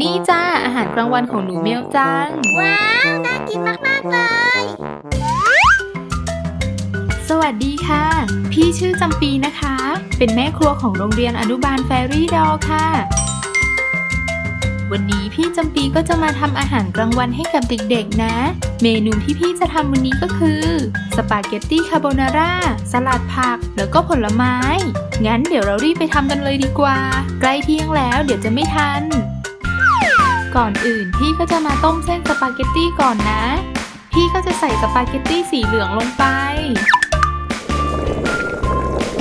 นี่จ้าอาหารกลางวันของหนูเมลจัง ว้าว น่ากินมาก ๆ เลย สวัสดีค่ะ พี่ชื่อจำปีนะคะ เป็นแม่ครัวของโรงเรียนอนุบาลแฟรี่ดอลค่ะ วันนี้พี่จำปีก็จะมาทำอาหารกลางวันให้กับเด็กๆนะ เมนูที่พี่จะทำวันนี้ก็คือ สปาเกตตี้คาโบนาร่า สลัดผัก แล้วก็ผลไม้ งั้นเดี๋ยวเรารีบไปทำกันเลยดีกว่า ใกล้เที่ยงแล้วเดี๋ยวจะไม่ทัน ก่อนอื่นพี่ก็จะมาต้มเส้นสปาเกตตี้ก่อนนะ พี่ก็จะใส่สปาเกตตี้สีเหลืองลงไป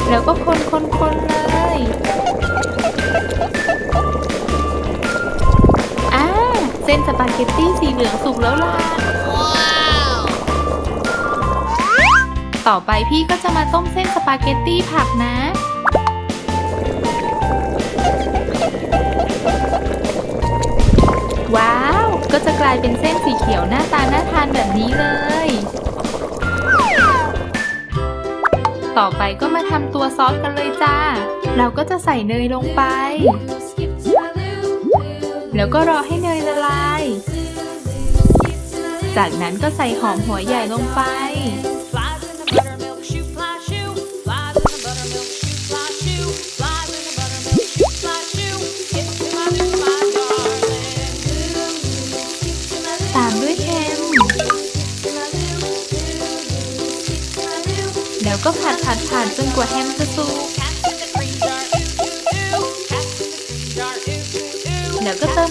แล้วก็คนคนคนเลย เส้นสปาเกตตี้สีเหลืองสุกแล้วล่ะ ต่อไปพี่ก็จะมาต้มเส้นสปาเกตตี้ผักนะ ว้าว ก็จะกลายเป็นเส้นสีเขียวหน้าตาน่าทานแบบนี้เลย ต่อไปก็มาทำตัวซอสกันเลยจ้า เราก็จะใส่เนยลงไป แล้วก็รอให้เนยละลาย จากนั้นก็ใส่หอมหัวใหญ่ลงไป ตามด้วยเค็ม แล้วก็ผัดผัดผัดจนกว่าแฮมจะสุก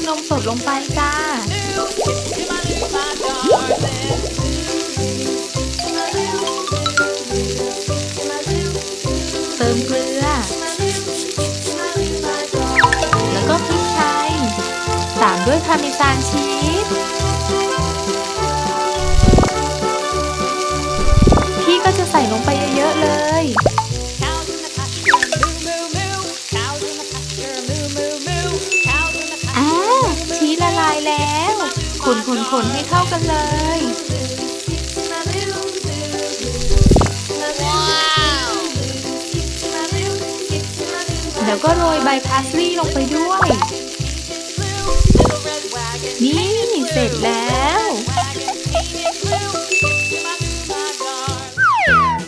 นมสดลงไปจ้า เติมเกลือ แล้วก็พริกไทย ตามด้วยพาร์เมซานชีส คนคนคนๆให้เข้ากันเลย แล้วก็โรยใบพาสลีย์ลงไปด้วย นี่เสร็จแล้ว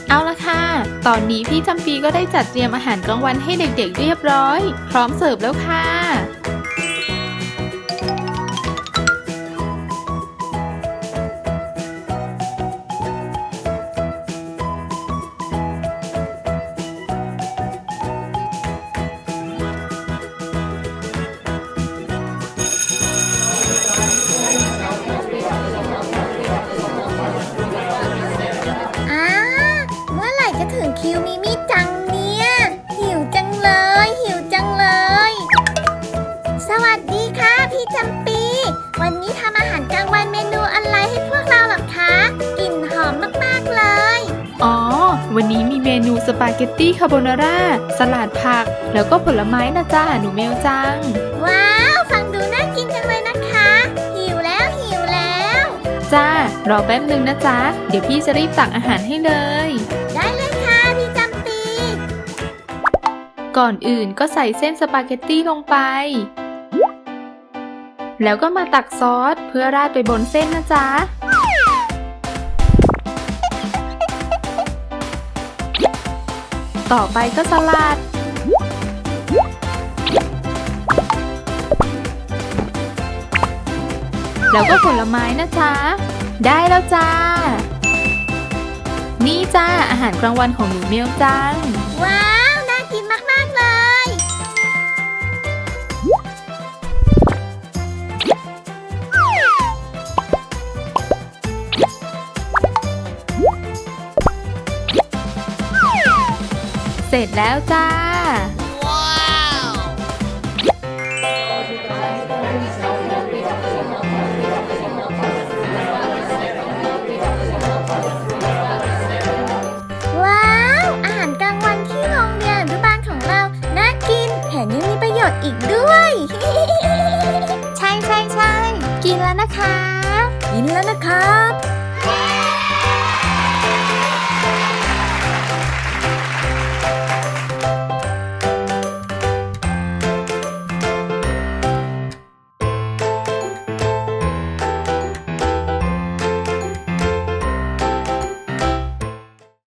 เอาละค่ะ ตอนนี้พี่จำปีก็ได้จัดเตรียมอาหารกลางวันให้เด็กๆเรียบร้อย พร้อมเสิร์ฟแล้วค่ะ สปาเกตตี้คาโบนาร่า สลัดผัก แล้วก็ผลไม้นะจ้าหนูเมลจัง ว้าว ฟังดูน่ากินจังเลยนะคะ หิวแล้วหิวแล้ว จ้า รอแป๊บนึงนะจ๊ะ เดี๋ยวพี่จะรีบตักอาหารให้เลย ได้เลยค่ะพี่จำปี ก่อนอื่นก็ใส่เส้นสปาเกตตี้ลงไป แล้วก็มาตักซอสเพื่อราดไปบนเส้นนะจ๊ะ ต่อไปก็สลัด แล้วก็ผลไม้นะจ๊ะ ได้แล้วจ้า นี่จ้าอาหารกลางวันของหนูเมียวจัง ว้าว น่ากินมาก ๆ เลย เสร็จแล้วจ้าว้าว อาหารกลางวันที่โรงเรียนอนุบาลของเรา น่ากินแถมยังมีประโยชน์อีกด้วย ใช่ใช่ใช่กินแล้วนะคะ กินแล้วนะครับ